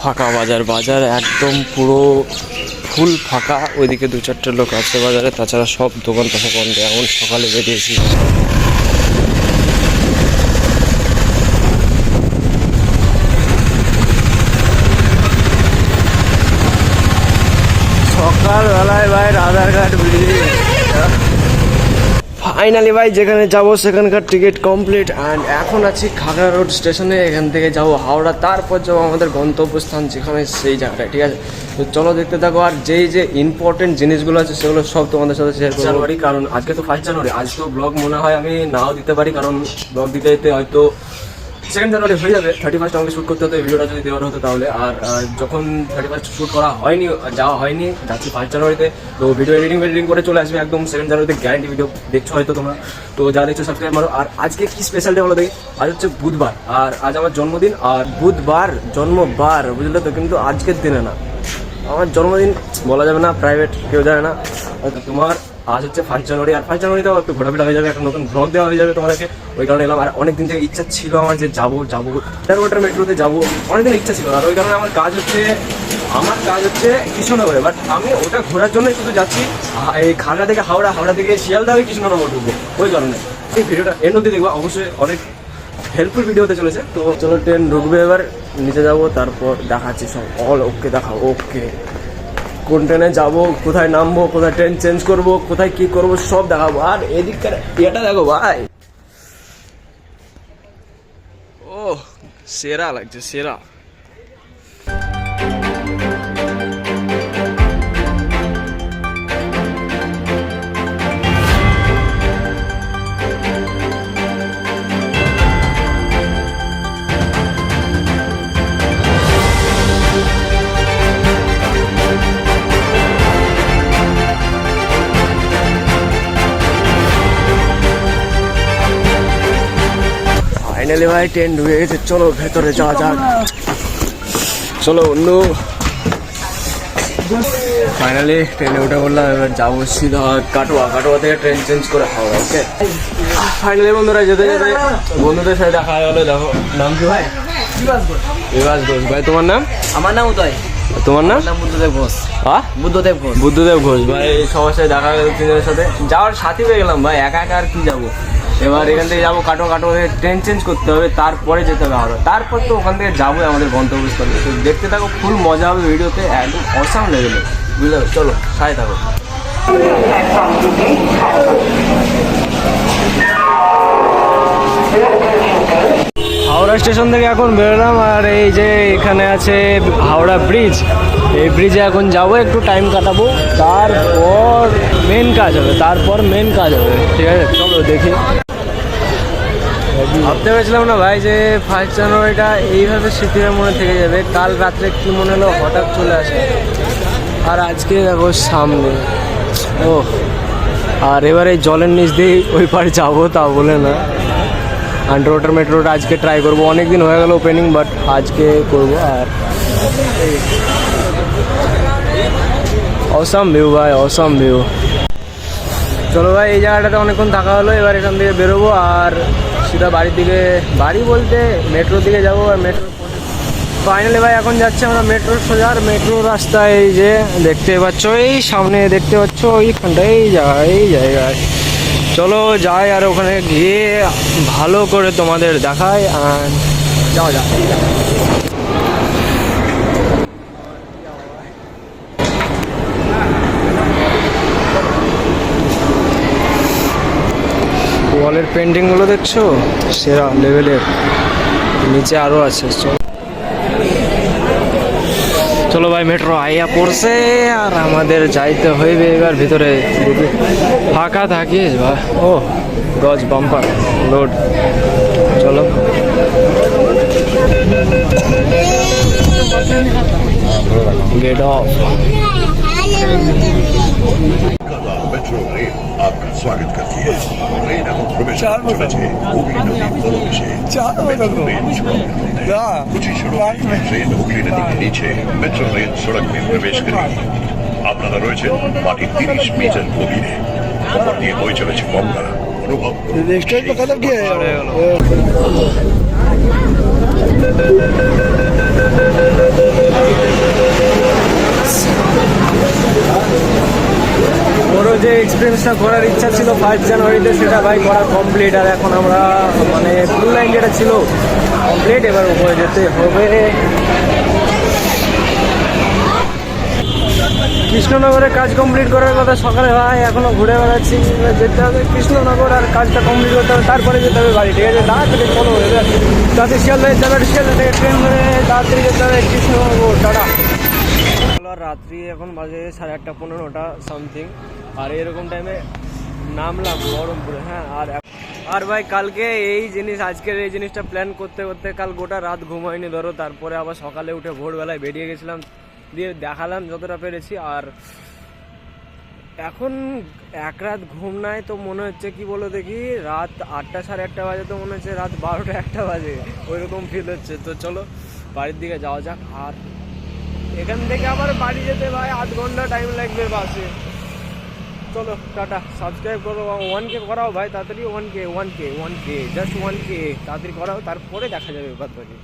ফাঁকা বাজার বাজার একদম পুরো ফুল ফাঁকা। ওইদিকে দু চারটে লোক আছে বাজারে, তাছাড়া সব দোকান পাশে বন্ধ। এখন সকালে বেরিয়েছি সকালবেলায় ভাই রাধারঘাট ব্রিজ ফাইনালি ভাই, যেখানে যাব, সেখানকার টিকিট কমপ্লিট অ্যান্ড এখন আছি খাগড়া রোড স্টেশনে এখান থেকে যাব হাওড়া। তারপর যাব আমাদের গন্তব্যস্থান, যেখানে সেই জায়গাটায় ঠিক আছে? তো চলো দেখতে থাকো, আর যেই যে ইম্পর্টেন্ট জিনিসগুলো আছে, সেগুলো সব তোমাদের সাথে শেয়ার করতে পারি কারণ আজকে তো ফার্স্ট জানুয়ারি, আজকেও ব্লগ মনে হয় আমি নাও দিতে পারি, কারণ ব্লগ দিতে দিতে হয়তো সেকেন্ড জানুয়ারি হয়ে যাবে থার্টি ফার্স্ট আমাকে শ্যুট করতে হতো, এই ভিডিওটা যদি দেওয়ার হতো তাহলে। আর যখন থার্টি ফার্স্ট শ্যুট করা হয়নি যাওয়া হয়নি, যাচ্ছি ফার্স্ট জানুয়ারিতে, তো ভিডিও এডিটিং এডিটিং করে চলে আসবে একদম সেকেন্ড জানুয়ারিতে গ্যারান্টি ভিডিও দেখছ হয়তো তোমরা। তো যা দেখছ সাবস্ক্রাইব করো আর আজকে কি স্পেশাল ডে হলো দেখি? আজ হচ্ছে বুধবার। আর আজ আমার জন্মদিন, আর বুধবার জন্মবার, বুঝলে তো? কিন্তু আজকের দিনে না। আমার জন্মদিন বলা যাবে না প্রাইভেট কেউ জানে না। তোমার আজ হচ্ছে ফার্স্ট জানুয়ারি, আর ফার্স্ট জানুয়ারিতেও একটু ঘোরাফেরা হয়ে যাবে, একটা নতুন ব্লগ দেওয়া হয়ে যাবে তোমাদেরকে। ওই কারণে এলাম, আর অনেক দিন থেকে ইচ্ছা ছিল আমার যে যাব যাব। ওয়াটার মেট্রোতে যাব, অনেকদিন ইচ্ছা ছিল আর ওই কারণে আমার কাজ হচ্ছে, আমার কাজ হচ্ছে কৃষ্ণনগরে। বাট আমি ওটা ঘোরার জন্যই শুধু যাচ্ছি এই খাগড়া থেকে হাওড়া হাওড়া থেকে শিয়ালদা হয়ে কৃষ্ণনগর ঢুকবো। ওই কারণে। এই ভিডিওটা এর মধ্যে দেখব, অবশ্যই অনেক হেল্পফুল ভিডিও হতে চলেছে। তো চলো ট্রেন ঢুকবে এবার, নিচে যাব, তারপর দেখাচ্ছি সব। অল ওকে দেখাও ওকে কোন ট্রেনে যাব, কোথায় নামবো, কোথায় ট্রেন চেঞ্জ করব, কোথায় কি করব, সব দেখাবো। আর এদিককার এটা দেখো ভাই। ও, সেরা লাগছে, সেরা। ফাইনালি ভাই ট্রেন ঢুকে গেছে। চলো ভেতরে যাওয়া যাক। চলো অন্য ফাইনালি ট্রেনে উঠে বললাম এবার যাব সিধা কাটোয়া। কাটোয়া থেকে ট্রেন চেঞ্জ করে হাওড়া ওকে ফাইনালি বন্ধুরা যেতে যেতে বন্ধুদের সাথে দেখা গেলো দেখো নাম কি ভাই? ঘোষ। ভাই তোমার নাম? আমার নাম উদয়। তোমার নাম? বুদ্ধদেব ঘোষ। আহ বুদ্ধদেব ঘোষ। বুদ্ধদেব ঘোষ। ভাই সবার সাথে দেখা গেল তিনজনের সাথে। যাওয়ার সাথী পেয়ে গেলাম ভাই। একা একা আর কি যাব? এবার এখান থেকে যাব কাটো কাটো ট্রেন চেঞ্জ করতে হবে, তারপরে যেতে হবে হাওড়া তারপর তো ওখান থেকে যাবোই আমাদের গন্তব্যস্থলে। তো দেখতে থাকো ফুল মজা হবে ভিডিওতে, একদম অসাম লেভেলে বুঝলে? চলো, সাথে থাকো। হাওড়া স্টেশন থেকে এখন বেরোলাম, আর এই যে এখানে আছে হাওড়া ব্রিজ এই ব্রিজে এখন যাব, একটু টাইম কাটাবো। তারপর মেন কাজ হবে, তারপর মেন কাজ হবে। ঠিক আছে? চলো, দেখি। ভাবতে পেরেছিলাম না ভাই যে ফার্স্ট জানুয়ারিটা এইভাবে স্মৃতির মনে থেকে যাবে। কাল রাত্রে কি মনে হলো? হঠাৎ চলে আসে। আর আজকে দেখো সামনে। ও আর এবারে জলের নিচ দিয়ে ওই পারে যাব তা বলে না। আন্ডার ওয়াটার মেট্রোটা আজকে ট্রাই করব। অনেক দিন হয়ে গেল ওপেনিং বাট আজকে করব আর অসাম ভিউ ভাই অসাম ভিউ চলো ভাই, এই জায়গাটাতে অনেকক্ষণ থাকা হলো। এবার এখান থেকে বেরোবো। আর সিধা বাড়ির দিকে, বাড়ি বলতে মেট্রোর দিকে যাব আর মেট্রো। ফাইনালি ভাই, এখন যাচ্ছে আমরা মেট্রো সোজা, আর মেট্রো রাস্তায় এই যে দেখতে পাচ্ছ, এই সামনে দেখতে পাচ্ছ ওইখানটা এই জায়গা, এই জায়গায়। চলো যাই আর ওখানে গিয়ে ভালো করে তোমাদের দেখায় আর যাওয়া যাও। ওয়ালের পেন্টিংগুলো দেখছ? সেরা লেভেলের নিচে আরও আছে, চলো। ভাই মেট্রো আইয়া পড়ছে, আর আমাদের যাইতে হইবে এবার ভিতরে। ফাঁকা থাকিস, বা ও, গজ বাম্পার লোড এখন প্রবেশ চলেছে হুগলি নদীর তলদেশে मेट्रो रेल सड़क कुछ ही सड़क ट्रेन হুগলি নদী के नीचे मेट्रो रेल सड़क में प्रवेश करेगी আপনারা রয়েছেন মাটির তিরিশ মিটার গভীরে ওপর দিয়ে বয়ে চলেছে গঙ্গা অনুভব করুন সেই ওরও যে এক্সপিরিয়েন্সটা করার ইচ্ছা ছিল ফার্স্ট জানুয়ারিতে সেটা ভাই করা কমপ্লিট আর এখন আমরা মানে ব্লু লাইন যেটা ছিল কমপ্লিট এবার উপরে যেতে হবে। কৃষ্ণনগরে কাজ কমপ্লিট করার কথা সকালে ভাই, এখনও ঘুরে বেড়াচ্ছি। যেতে হবে কৃষ্ণনগর, আর কাজটা কমপ্লিট করতে হবে। তারপরে যেতে হবে বাড়ি, ঠিক আছে? তাড়াতাড়ি চলো যাতে শিয়ালদায় যাবে শিয়ালদা থেকে ট্রেন ধরে তাড়াতাড়ি যেতে হবে কৃষ্ণনগর, টাটা। আর রাত্রি এখন বাজে সাড়ে আটটা পনেরোটা সামথিং আর এরকম টাইমে নামলাম বহরমপুরে হ্যাঁ আর আর ভাই, কালকে এই জিনিস, আজকের এই জিনিসটা প্ল্যান করতে করতে কাল গোটা রাত ঘুম হয়নি, ধরো, তারপরে আবার সকালে উঠে ভোরবেলায় বেরিয়ে গেছিলাম, দিয়ে দেখালাম যতটা পেরেছি, আর এখন এক রাত ঘুম নাই তো মনে হচ্ছে, কি বলো দেখি, রাত আটটা সাড়ে আটটা বাজে তো মনে হচ্ছে, রাত বারোটা একটা বাজে, ওইরকম ফিল হচ্ছে। তো চলো, বাড়ির দিকে যাওয়া যাক, আর এখান থেকে আবার বাড়ি যেতে ভাই, আধ ঘণ্টা টাইম লাগবে বাসে। চলো, টাটা। সাবস্ক্রাইব করো ওয়ান কে করাও ভাই, তাড়াতাড়ি one K one K one K just one K তাড়াতাড়ি করাও, তারপরে দেখা যাবে বাদ বাকি